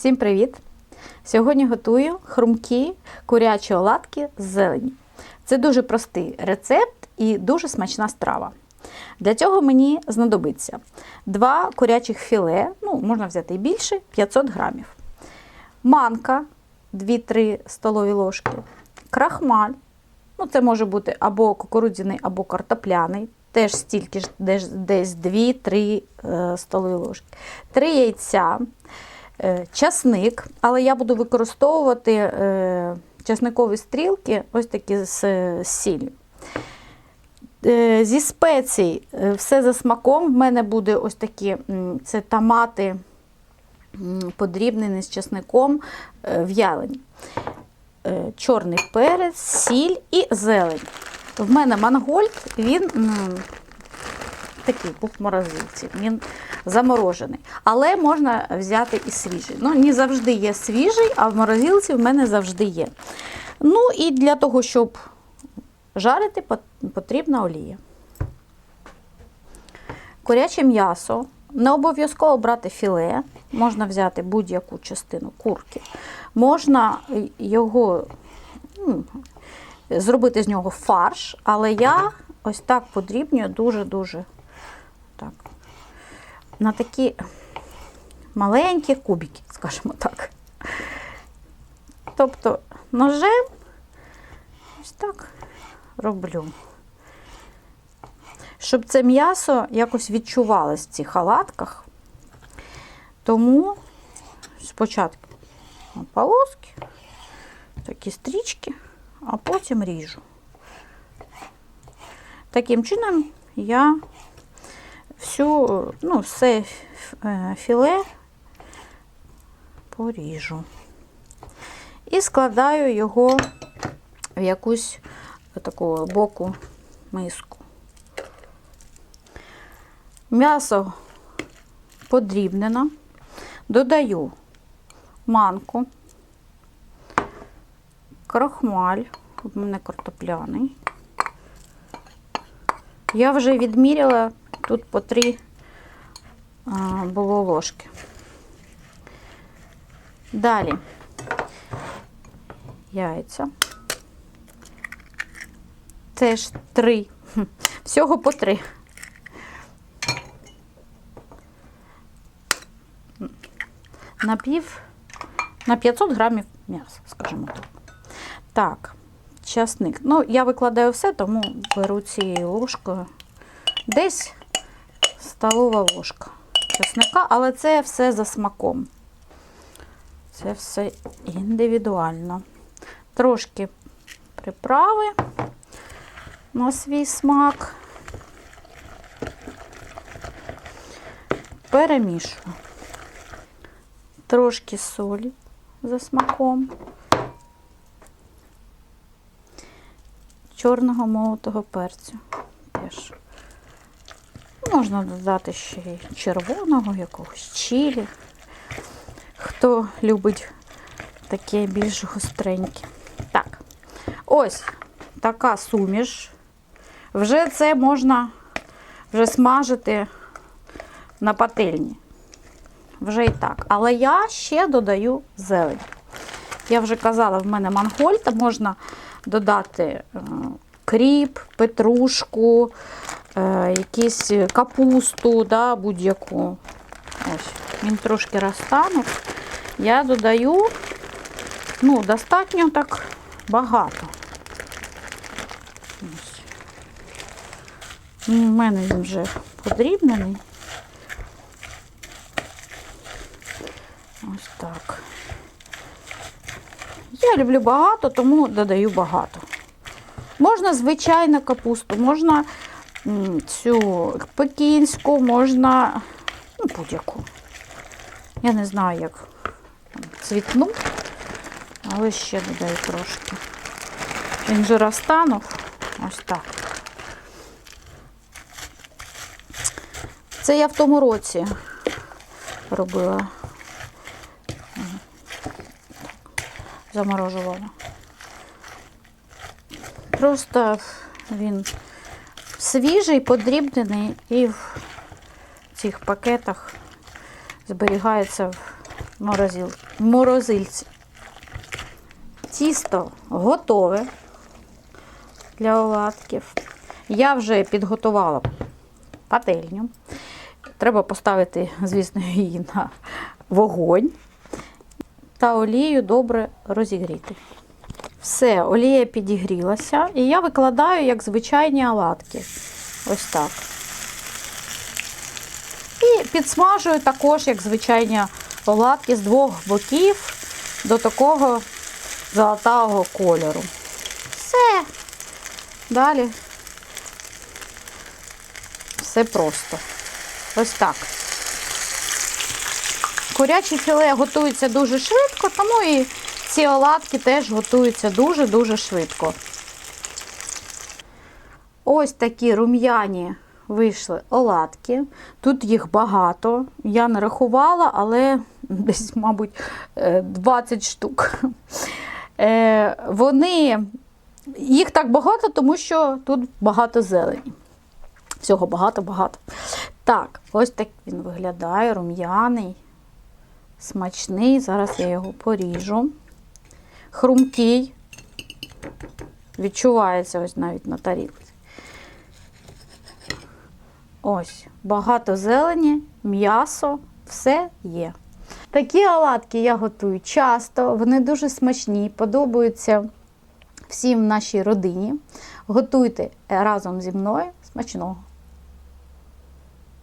Всім привіт! Сьогодні готую хрумкі курячі оладки з зелені. Це дуже простий рецепт і дуже смачна страва. Для цього мені знадобиться два курячих філе, ну, можна взяти і більше, 500 грамів, манка 2-3 столові ложки, крахмаль, ну, це може бути або кукурудзяний, або картопляний, теж стільки ж, десь, десь 2-3 е, столові ложки, 3 яйця, часник, але я буду використовувати е, часникові стрілки, ось такі з, з сіллю. Е, Зі спецій е, все за смаком. В мене буде ось такі це томати подрібнені з часником е, в'ялені. Е, Чорний перець, сіль і зелень. В мене мангольд, він такий був в морозилці, він заморожений. Але можна взяти і свіжий. Ну, не завжди є свіжий, а в морозилці в мене завжди є. Ну і для того, щоб жарити, потрібна олія. Куряче м'ясо. Не обов'язково брати філе, можна взяти будь-яку частину курки. Можна його ну, зробити з нього фарш, але я ось так подрібнюю дуже-дуже так. На такі маленькі кубики, скажімо так. Тобто ножем ось так роблю. Щоб це м'ясо якось відчувалось в цих халатках. Тому спочатку полоски, такі стрічки, а потім ріжу. Таким чином я всю, ну, все е, філе поріжу. І складаю його в якусь таку боку миску. М'ясо подрібнено, додаю манку, крохмаль, у мене картопляний. Я вже відміряла тут по три було ложки. Далі яйця. Теж три. Всього по три. На пів, на 500 грамів м'яса, скажімо так. Так, часник. Ну, я викладаю все, тому беру цією ложкою. Десь столова ложка часника, але це все за смаком. Це все індивідуально. Трошки приправи на свій смак. Перемішую. Трошки солі за смаком. Чорного молотого перцю теж. Можна додати ще й червоного, якогось чилі. Хто любить таке більш гостреньке. Так, ось така суміш. Вже це можна вже смажити на пательні. Вже і так. Але я ще додаю зелень. Я вже казала, в мене мангольд, можна додати е, кріп, петрушку, е, якісь капусту, да, будь-яку. Ось, він трошки розтанув. Я додаю, ну, достатньо так багато. Ось. У мене він вже подрібнений. Ось так. Я люблю багато, тому додаю багато. Можна звичайну капусту, можна цю пекінську, можна ну, будь-яку. Я не знаю, як цвітну, але ще додаю трошки. Він вже розтанув. Ось так. Це я в тому році робила. Заморожувала. Просто він свіжий, подрібнений і в цих пакетах зберігається в морозил, морозильці. Тісто готове для оладків. Я вже підготувала пательню. Треба поставити, звісно, її на вогонь та олію добре розігріти. Все, олія підігрілася, і я викладаю як звичайні оладки. Ось так. І підсмажую також, як звичайні оладки з двох боків до такого золотавого кольору. Все. Далі все просто. Ось так. Куряче філе готується дуже швидко, тому і ці оладки теж готуються дуже-дуже швидко. Ось такі рум'яні вийшли оладки. Тут їх багато. Я не рахувала, але десь, мабуть, е, 20 штук. Е, Вони, їх так багато, тому що тут багато зелені. Всього багато-багато. Так, ось так він виглядає, рум'яний, смачний. Зараз я його поріжу. Хрумкий. Відчувається ось навіть на тарілці. Ось, багато зелені, м'ясо, все є. Такі оладки я готую часто, вони дуже смачні, подобаються всім в нашій родині. Готуйте разом зі мною смачного!